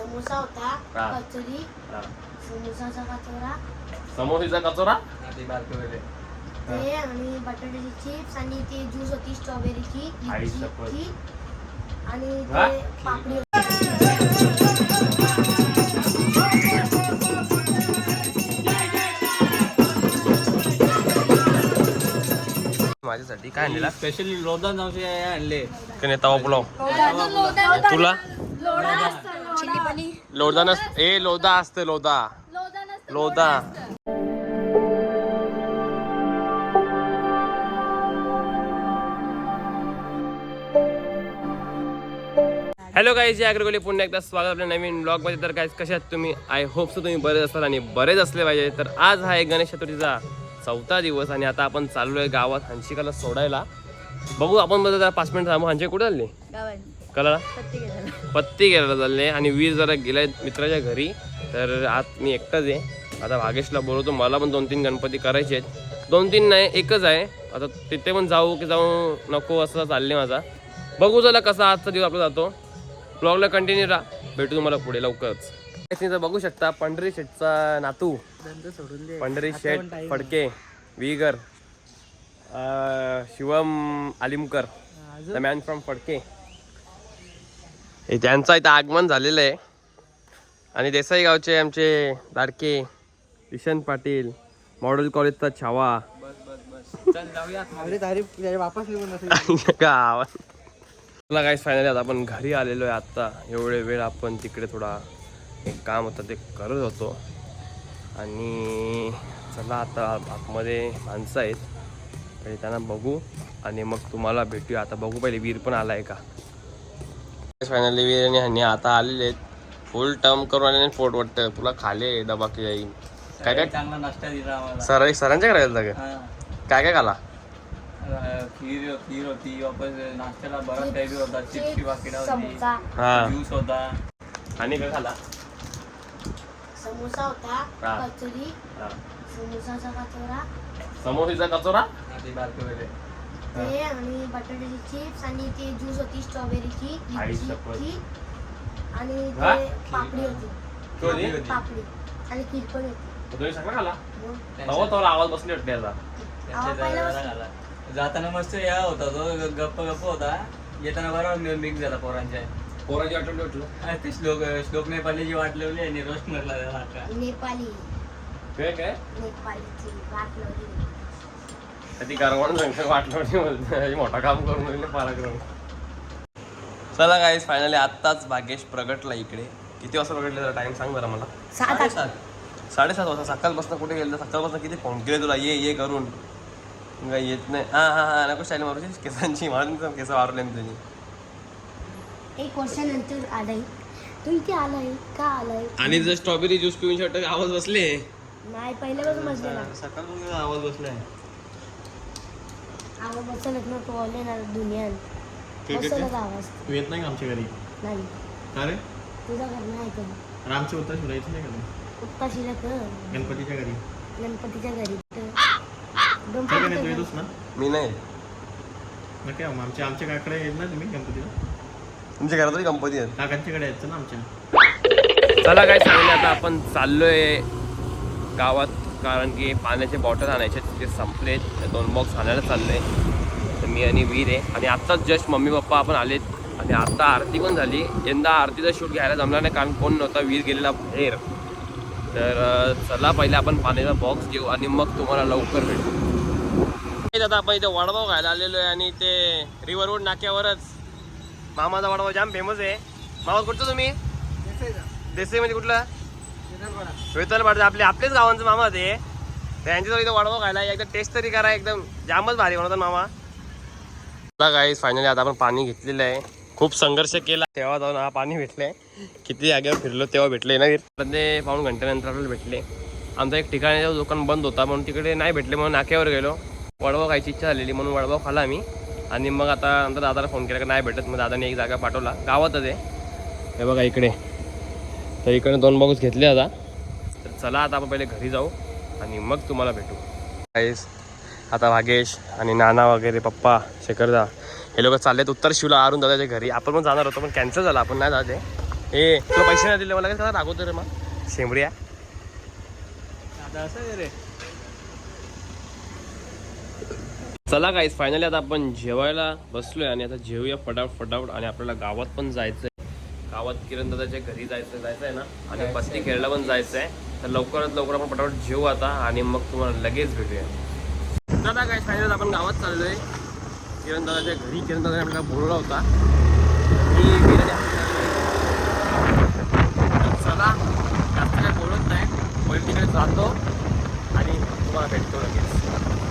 समोसा होता हा. कचोरी हा. समोसाचा कचोरा समोसेचा कचोरा ते आणि बटाट्याची चिप्स आणि ते ज्यूस होती स्ट्रॉबेरीची आई शपथ. आणि? ते पापडी होती. माझ्यासाठी काय आणलेला स्पेशली लोदा नावचे आणले तवा पुलाव तुला लोदा नस ए लोदा असतं लोदा लोदा हॅलो गाईज या अग्रगोली पुन्हा एकदा. स्वागत आपल्या नवीन ब्लॉगमध्ये तर काय कशा आहात तुम्ही? आय होप सो तुम्ही बरेच असाल आणि बरेच असले पाहिजे. तर आज हा आहे गणेश चतुर्थीचा चौथा दिवस आणि आता आपण चाललोय गावात हंशिकाला सोडायला. बघू आपण बघा जरा पाच मिनिट थांबू. हंशिका कुठे चालली? कला पत्ती घ्यायला चालले आणि वीर जरा गेलाय मित्राच्या घरी. तर आत मी एकटाच आहे. आता भागेशला बोलवतो. मला पण दोन तीन गणपती करायचे आहेत. दोन तीन नाही एकच आहे. आता तिथे पण जाऊ की जाऊ नको असं चालले माझा. बघू चला कसा आजचा दिवस आपला जातो. ब्लॉगला कंटिन्यू राहा. भेटू तुम्हाला पुढे लवकरच. बघू शकता पंढरी शेठचा नातू. Pandhari Sheth Phadke vigour Shivam Alimkar. The man from Phadke. हे त्यांचं इथं आगमन झालेलं आहे. आणि देसाई गावचे आमचे दारके किशन पाटील मॉडेल कॉलेजचा छावा. तुला गावात काय फायनली आता आपण घरी आलेलो आहे आत्ता एवढे वेळ आपण तिकडे थोडा एक काम होतं ते करत होतो. आणि चला आता आतमध्ये माणसं आहेत. पहिले त्यांना बघू. आणि मग तुम्हाला भेटूया. आता बघू पहिले वीर पण आला आहे का? फायनली वीर आणि ह्यांनी आता आलेले आहेत. फुल टर्म करून आले पोट वाटतं. तुला खाले डबा की जाईल काय काय? चांगला नाश्ता दिला आम्हाला. सर सरांच्या सगळं हा. काय काय खाला? खीर खीर होती वापस नाश्त्याला बराच काही होता चिप्सची पाकिटा होती समोसा. हा. ज्यूस होता. आणि काय खाला? समोसा होता हा. कचोरी हा. समोसाचा कचोरा. समोसेचा कचोरा? ते आणि बटाट्याची चिप्स आणि ते ज्यूस होती स्ट्रॉबेरीची आई शपथ. आणि हा? ते पापडी होती. कोणी? पापडी. आणि खीर पण होती. तुम्ही मग? तवा आवाज बसली वाटते याचा. त्यांच्या पहिला जरा घाला. जाताना मस्त या होता तो ग- गप्प गप्प होता. येताना बरोबर मिक्स झाला पोरांच्या. पोराची आठवण वाटलं ते श्लोक श्लोक नेपाळीची वाट लावली आणि रोस्ट त्याला अख्खा. नेपाली. काय? काय वाट लावली. ती वाटलं मोठा काम करून पराक्रम चला काय फायनली आत्ताच भाग्येश प्रगटला इकडे. किती वाजता प्रगटले जरा टाइम सांग बरं मला. सात आठ. साडेसात. वाजता सकाळपासून कुठे गेलं सकाळपासून किती फोन केले तुला? ये ये करून. तू काही येत नाही. हा हा हा नको स्टाईल मारूची केसांची तर केस वारले तुझी. एक वर्षानंतर आलाय. तू इथे आलाय का आलाय? आणि जर स्ट्रॉबेरी ज्यूस पिऊन शर्ट आवाज बसले. नाही पहिल्यापासून बसलेला. सकाळ आवाज बसलाय. ना बसलच आवाज. तू येत नाही का आमच्या घरी? नाही. का रे? तुझा घर नाही कधी? अरे आमच्या उत्तर शिरायचं नाही का तू कर. गणपतीच्या घरी. गणपतीच्या घरी तर काय का नाही तू गणपतीच्या येतोस ना? मी नाही. नक्की आमच्या आमच्या काकडे येत ना तुम्ही गणपतीला? तुमच्या घरातली कंपनी आहे काकांच्याकडे यायचं ना आमच्या? चला काय सांगितलं आता आपण चाललोय गावात. कारण की पाण्याचे बॉटल आणायचे ते संपले. दोन बॉक्स आणायला चालले. तर मी आणि वीर आहे. आणि आत्ताच जस्ट मम्मी पप्पा आपण आलेत. आणि आत्ता आरती पण झाली. यंदा आरतीचा शूट घ्यायला जमला नाही कारण कोण नव्हता वीर गेलेला बाहेर. तर चला पहिले आपण पाण्याचा बॉक्स घेऊ आणि मग तुम्हाला लवकर भेटू. आता आपण इथे वडगाव खायला आलेलो आहे आणि ते रिव्हर रोड नाक्यावरच. मामाचा वडगाव जाम फेमस आहे. मामा कुठचं तुम्ही? देसाई म्हणजे कुठला? वेतल आपले आपलेच गावांचं मामा ते त्यांच्याजवळ इथं वाढवा खायला. एकदा टेस्ट तरी करा एकदम. जामच भारी बनवतात मामा. काय फायनली आता आपण पाणी घेतलेलं आहे. खूप संघर्ष केला. तेव्हा जाऊन हा पाणी भेटलंय. किती जागेवर फिरलो तेव्हा भेटले ना ते पाऊन घंट्यानंतर आपल्याला भेटले. आमचा एक ठिकाणी दुकान बंद होता म्हणून तिकडे नाही भेटले म्हणून नाक्यावर गेलो. वडवा खायची इच्छा झालेली म्हणून वडवा खाला आम्ही. आणि मग आता नंतर दादाला फोन केला की नाही भेटत. मग दादाने एक जागा पाठवला. गावातच आहे. हे बघा इकडे. तर इकडे दोन बॉक्स घेतले आता. तर चला आता आपण पहिले घरी जाऊ आणि मग तुम्हाला भेटू. काहीच आता भागेश आणि नाना वगैरे पप्पा शेखरदा हे लोक चाललेत उत्तर शिवला आरून दादाच्या घरी. आपण पण जाणार होतो पण कॅन्सल झाला. आपण नाही जाते ए तुला पैसे नाही दिले मला काय रागवतो रे मग. शेंबड्या. आता असं रे चला काहीच फायनली आता आपण जेवायला बसलोय आणि आता जेवूया फटाफट फटाफट. आणि आपल्याला गावात पण जायचं गावात किरण दादाच्या घरी जायचं जायचं आहे ना? आणि बसती खेळला पण जायचं आहे तर लवकरात लवकर आपण फटाफट जेवू आता आणि मग तुम्हाला लगेच भेटूया. दादा काय फायनल आपण गावात चाललोय. किरण दादाच्या घरी किरण दादा आपल्याला बोलवला होता. चला जास्त काय बोलत नाही. पहिले तिकडे जातो आणि तुम्हाला भेटतो लगेच.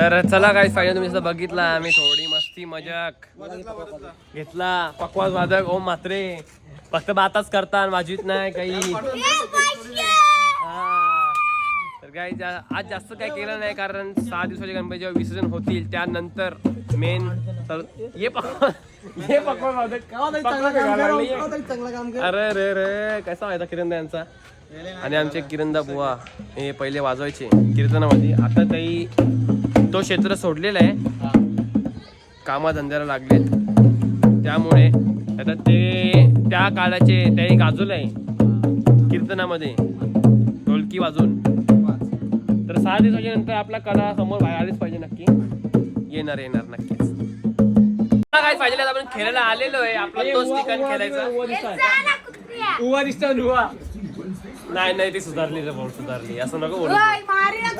तर चला काय फायदा तुम्ही जसं बघितला आम्ही थोडी मस्ती मजाक. घेतला पकवास वादक ओम मात्रे फक्त बाताच करता वाजवीत नाही काही. हा. तर काय आज जास्त काय केलं नाही कारण सहा दिवसाचे गणपती जेव्हा विसर्जन होतील. त्यानंतर मेन तर ये पकवान पकवान वादक. नाहीये. अरे रे रे कसा व्हायचा किरण यांचा? आणि आमचे किरणदा बुवा हे पहिले वाजवायचे. कीर्तनामध्ये आता काही तो क्षेत्र सोडलेला आहे. कामाधंद्याला लागलेत. त्यामुळे आता ते त्या काळाचे त्याही गाजवलं आहे. कीर्तनामध्ये. ढोलकी वाजून. तर सहा दिवसाच्या नंतर आपला कला समोर बाहेर आलीच पाहिजे नक्की. येणार येणार नक्कीच. काय पाहिजे आपण खेळायला आलेलो आहे. आपला तोच ठिकाण खेळायचा. उवा दिसतो उवा. नाही नाही ती सुधारली रे भाऊ सुधारली असं नको बोलू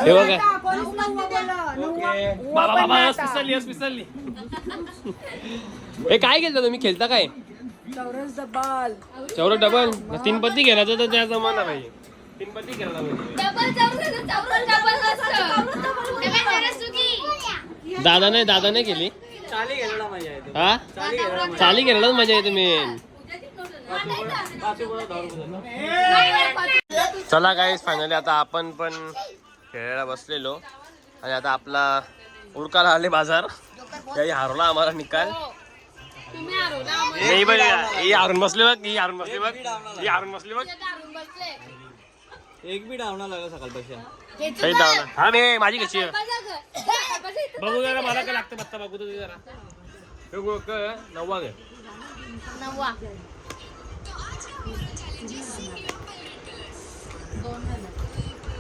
हे बघा बाबा बाबा आज पिसरली आज पिसरली हे काय केलं तुम्ही खेळता काय चौरस डबल तीन पत्ती खेळायचं तर त्या जमाना पाहिजे तीन पत्ती खेळायला पाहिजे दादा नाही दादा नाही केली चाली गेलेला मज़ा येते हा? चाली खेळायलाच मज़ा येते मेन चला काय फायनली आता आपण पण खेळायला बसलेलो. आणि आता आपला उडकाला आले बाजार. त्याही हारवला आम्हाला निकाल. नाही बघ ही हारून बसली बघ ही हारून बसली बघ ही हारून बसली बघ. एक बी डावना लागला सकाळपेक्षा काही धावला हा मी माझी कशी आहे? बघू जरा मला काय लागतं बत्ता बघू तुझी जरा. बघ, क- नव्वा.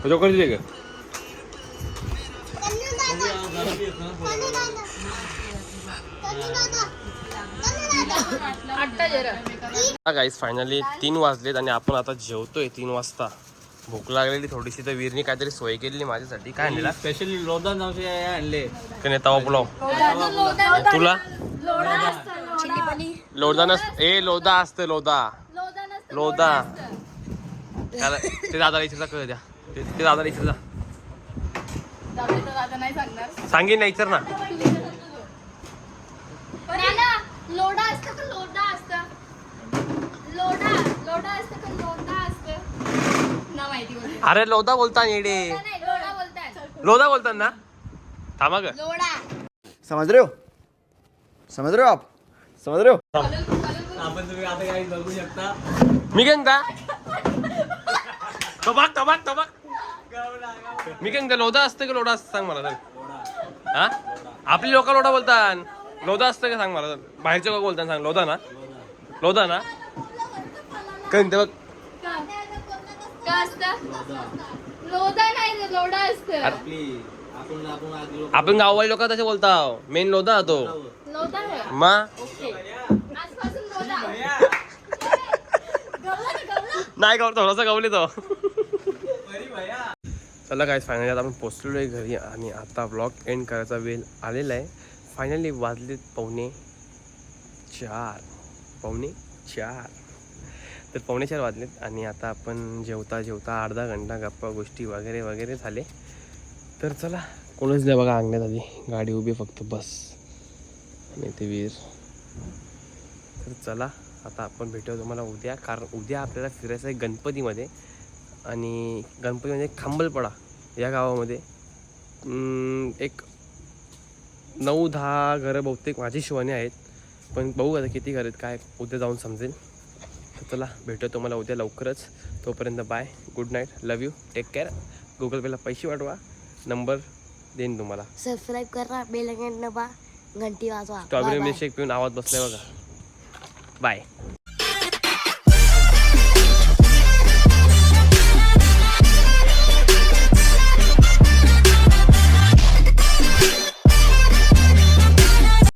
घे जोकर दिले का गाईस फायनली तीन वाजलेत आणि आपण आता जेवतोय तीन वाजता. भूक लागलेली थोडीशी तर वीरनी काहीतरी सोय केलेली माझ्यासाठी. काय आणलेला? स्पेशली लोदा नावचे आणले. कने तवा पुलाव? तुला? लोदा नस ए लोदा असतं लोदा लोदा त्याला ते दादाला इच्छा कळ द्या. ते ते दादा तर दादा नाही सांगणार. सांगेन ना इच्छा ना नाना लोडा असतं का लोडा असतं? लोडा लोडा असतं का लोडा असतं? ना माहिती बोलते अरे लोदा बोलता येडे. नाही लोडा बोलताय. लोदा बोलतात ना? थांबा ग. लोडा. समझ रहे हो? समझ रहे हो आप? समझ रहे हो? आपण तुम्ही आता काही बघू शकता. मी काय का? तो बघ तो बघ तो बघ. मी काय लोदा असतं का लोडा असतं? सांग मला तर हा? आपली लोक लोडा बोलतात लोदा असतं का? सांग मला तर बाहेरचे लोक बोलतात सांग. लोदा ना? लोदा ना? काय म्हणते बघ? का असतं लोदा नाही रे, लोडा असतं. आपण गाववाली लोक तसे बोलता मेन लोदा हा तो मा? ओके. आजपासून लोदा. गवला ना, गवला? नाही गाव थोडासा गावले तो. चला काय फायनली आता आपण पोचलेलो आहे घरी आणि आता ब्लॉग एंड करायचा वेळ आलेला आहे. फायनली वाजलेत पावणे चार. पावणे चार. तर पावणे चार वाजलेत आणि आता आपण जेवता जेवता अर्धा घंटा गप्पा गोष्टी वगैरे वगैरे झाले. तर चला कोणच नाही बघा अंगण्यात आधी. गाडी उभी फक्त बस. आणि ते वीर. तर चला आता आपण भेटूया तुम्हाला उद्या. कारण उद्या आपल्याला फिरायचं आहे गणपतीमध्ये. आणि गणपतीमध्ये खांबलपडा या गावामध्ये. एक नऊ दहा घरं बहुतेक माझी शिवानी आहेत. पण बघू आता किती घर आहेत काय उद्या जाऊन समजेल. तर चला भेटूया तुम्हाला उद्या लवकरच. तोपर्यंत bye good night love you take care Google पेला पैसे पाठवा. नंबर देईन तुम्हाला. सबस्क्राईब करा बेल घंटी वाजवा. स्ट्रॉबेरी. मिल्कशेक पिऊन आवाज बसलाय बघा. बाय